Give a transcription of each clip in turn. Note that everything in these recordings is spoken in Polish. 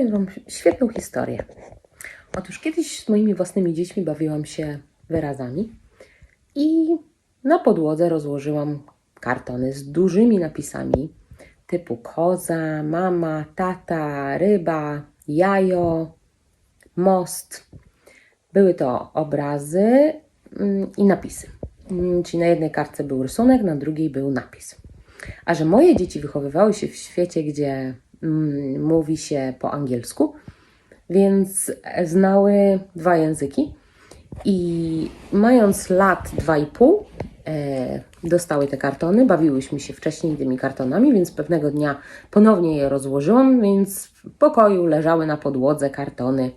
opowiem Wam świetną historię. Otóż kiedyś z moimi własnymi dziećmi bawiłam się wyrazami i na podłodze rozłożyłam kartony z dużymi napisami typu koza, mama, tata, ryba, jajo, most. Były to obrazy mm, i napisy. Mm, Czyli na jednej kartce był rysunek, na drugiej był napis. A że moje dzieci wychowywały się w świecie, gdzie mówi się po angielsku, więc znały dwa języki. I mając lat dwa i pół, e, dostały te kartony. Bawiłyśmy się wcześniej tymi kartonami, więc pewnego dnia ponownie je rozłożyłam, więc w pokoju leżały na podłodze kartony.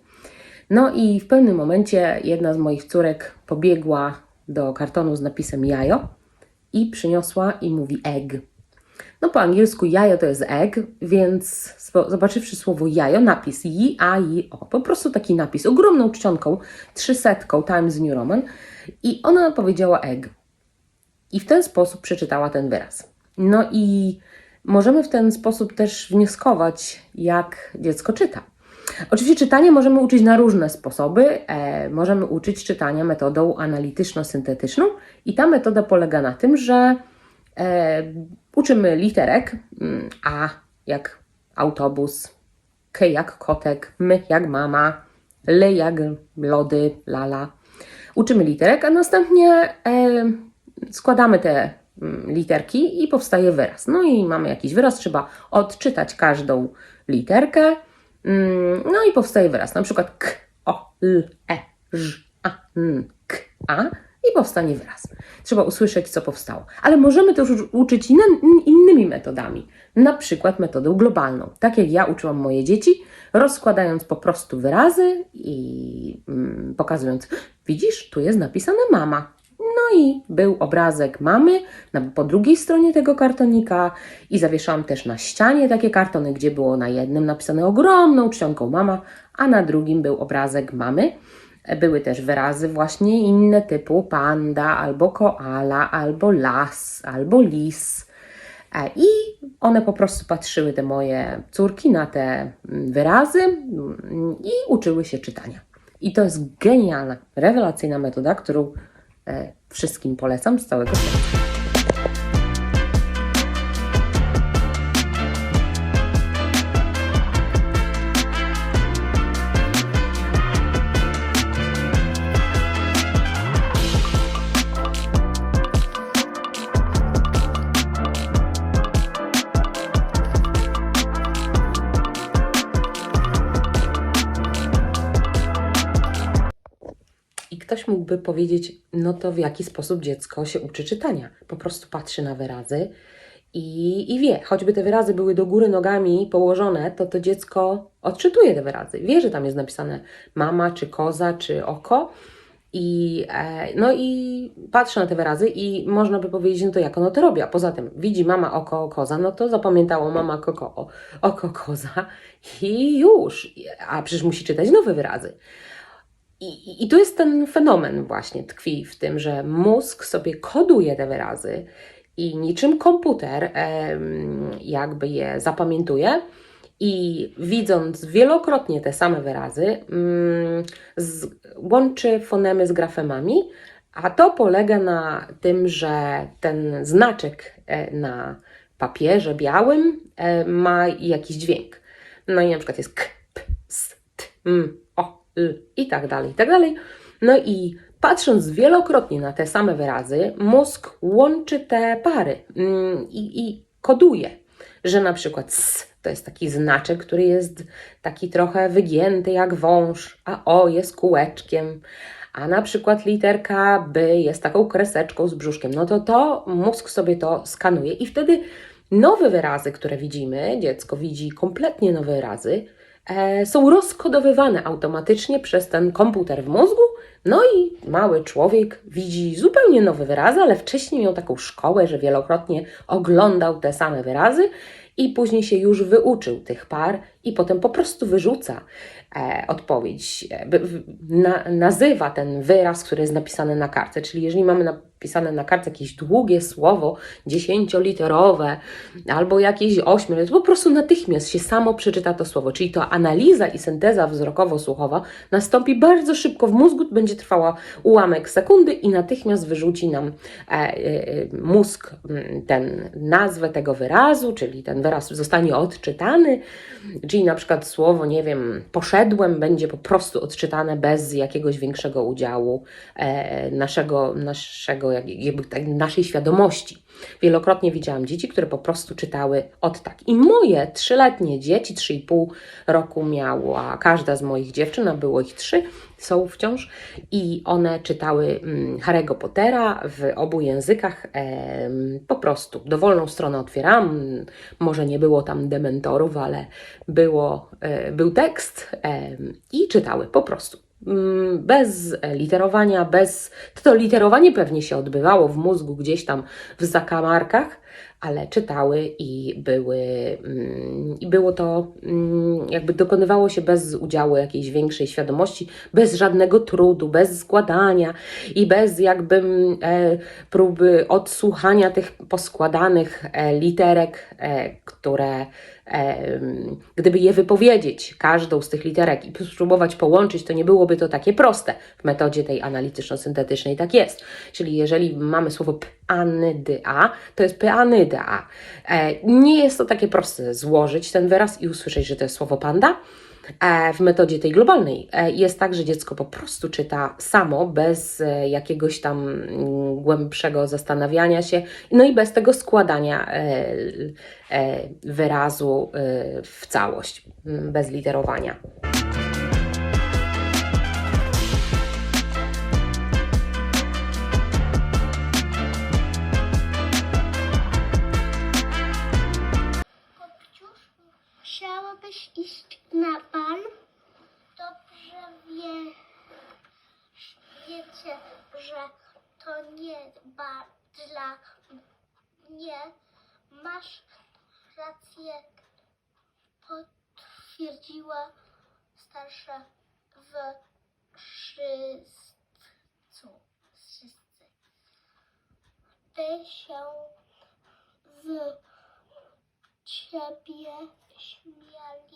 No i w pewnym momencie jedna z moich córek pobiegła do kartonu z napisem jajo i przyniosła i mówi egg. No po angielsku jajo to jest egg, więc zobaczywszy słowo jajo, napis J, A, I, O, po prostu taki napis, ogromną czcionką, trzysetką Times New Roman i ona powiedziała egg. I w ten sposób przeczytała ten wyraz. No i możemy w ten sposób też wnioskować, jak dziecko czyta. Oczywiście czytanie możemy uczyć na różne sposoby. E, możemy uczyć czytania metodą analityczno-syntetyczną i ta metoda polega na tym, że uczymy literek mm, A jak autobus, K jak kotek, M jak mama, L jak lody, lala. Uczymy literek, a następnie e, składamy te mm, literki i powstaje wyraz. No i mamy jakiś wyraz, trzeba odczytać każdą literkę. Mm, No i powstaje wyraz, na przykład k, o, l, e, ż, a, n, k, a i powstanie wyraz. Trzeba usłyszeć, co powstało. Ale możemy też uczyć inny, innymi metodami, na przykład metodą globalną. Tak jak ja uczyłam moje dzieci, rozkładając po prostu wyrazy i mm, pokazując, widzisz, tu jest napisane mama. No i był obrazek mamy na, po drugiej stronie tego kartonika i zawieszałam też na ścianie takie kartony, gdzie było na jednym napisane ogromną czcionką mama, a na drugim był obrazek mamy. Były też wyrazy właśnie inne typu panda, albo koala, albo las, albo lis. E, I one po prostu patrzyły, te moje córki, na te mm, wyrazy mm, i uczyły się czytania. I to jest genialna, rewelacyjna metoda, którą e, wszystkim polecam z całego serca. Mógłby powiedzieć, no to w jaki sposób dziecko się uczy czytania? Po prostu patrzy na wyrazy i, i wie, choćby te wyrazy były do góry nogami położone, to to dziecko odczytuje te wyrazy. Wie, że tam jest napisane mama, czy koza, czy oko. I, e, no i patrzy na te wyrazy i można by powiedzieć, no to jak ono to robi. A poza tym widzi mama oko koza, no to zapamiętało mama koko, oko koza i już. A przecież musi czytać nowe wyrazy. I, i- tu jest ten fenomen właśnie tkwi w tym, że mózg sobie koduje te wyrazy i niczym komputer jakby je zapamiętuje i widząc wielokrotnie te same wyrazy, mm, z, łączy fonemy z grafemami, a to polega na tym, że ten znaczek e, na papierze białym e, ma jakiś dźwięk. No i na przykład jest k, p, s, t, m, o, l i tak dalej, i tak dalej. No i patrząc wielokrotnie na te same wyrazy, mózg łączy te pary mm, i, koduje, że na przykład s to jest taki znaczek, który jest taki trochę wygięty jak wąż, a o jest kółeczkiem, a na przykład literka B jest taką kreseczką z brzuszkiem. No to to mózg sobie to skanuje i wtedy nowe wyrazy, które widzimy, dziecko widzi kompletnie nowe wyrazy, są rozkodowywane automatycznie przez ten komputer w mózgu. No i mały człowiek widzi zupełnie nowe wyrazy, ale wcześniej miał taką szkołę, że wielokrotnie oglądał te same wyrazy i później się już wyuczył tych par i potem po prostu wyrzuca e, odpowiedź, e, na, nazywa ten wyraz, który jest napisany na kartce. Czyli jeżeli mamy napisane na kartce jakieś długie słowo, dziesięcioliterowe albo jakieś ośmiu, to po prostu natychmiast się samo przeczyta to słowo. Czyli to analiza i synteza wzrokowo-słuchowa nastąpi bardzo szybko w mózgu, będzie trwała ułamek sekundy i natychmiast wyrzuci nam e, e, mózg ten nazwę tego wyrazu, czyli ten wyraz zostanie odczytany, czyli na przykład słowo, nie wiem, poszedłem będzie po prostu odczytane bez jakiegoś większego udziału e, naszego, naszego jak- jakby naszej świadomości. Wielokrotnie widziałam dzieci, które po prostu czytały od tak. I moje trzyletnie dzieci, trzy i pół roku miała każda z moich dziewczyn, a było ich trzy, są wciąż, i one czytały mm, Harry'ego Pottera w obu językach em, po prostu. Dowolną stronę otwieram, może nie było tam dementorów, ale było, e, był tekst em, i czytały po prostu. Mm, Bez literowania, bez. To literowanie pewnie się odbywało w mózgu gdzieś tam w zakamarkach, ale czytały i były, mm, i było to, mm, jakby dokonywało się bez udziału jakiejś większej świadomości, bez żadnego trudu, bez składania i bez jakby e, próby odsłuchania tych poskładanych e, literek, e, które gdyby je wypowiedzieć, każdą z tych literek i spróbować połączyć, to nie byłoby to takie proste. W metodzie tej analityczno-syntetycznej tak jest. Czyli jeżeli mamy słowo panyda, to jest pyanyda. E, nie jest to takie proste złożyć ten wyraz i usłyszeć, że to jest słowo panda. E, W metodzie tej globalnej e, jest tak, że dziecko po prostu czyta samo, bez e, jakiegoś tam mm, głębszego zastanawiania się, no i bez tego składania wyrazu w całość, mm, bez literowania. Wiecie, że to nie bal dla mnie. Masz rację, potwierdziła starsza w wszyscy. Wszyscy. Ty się w ciebie śmieję.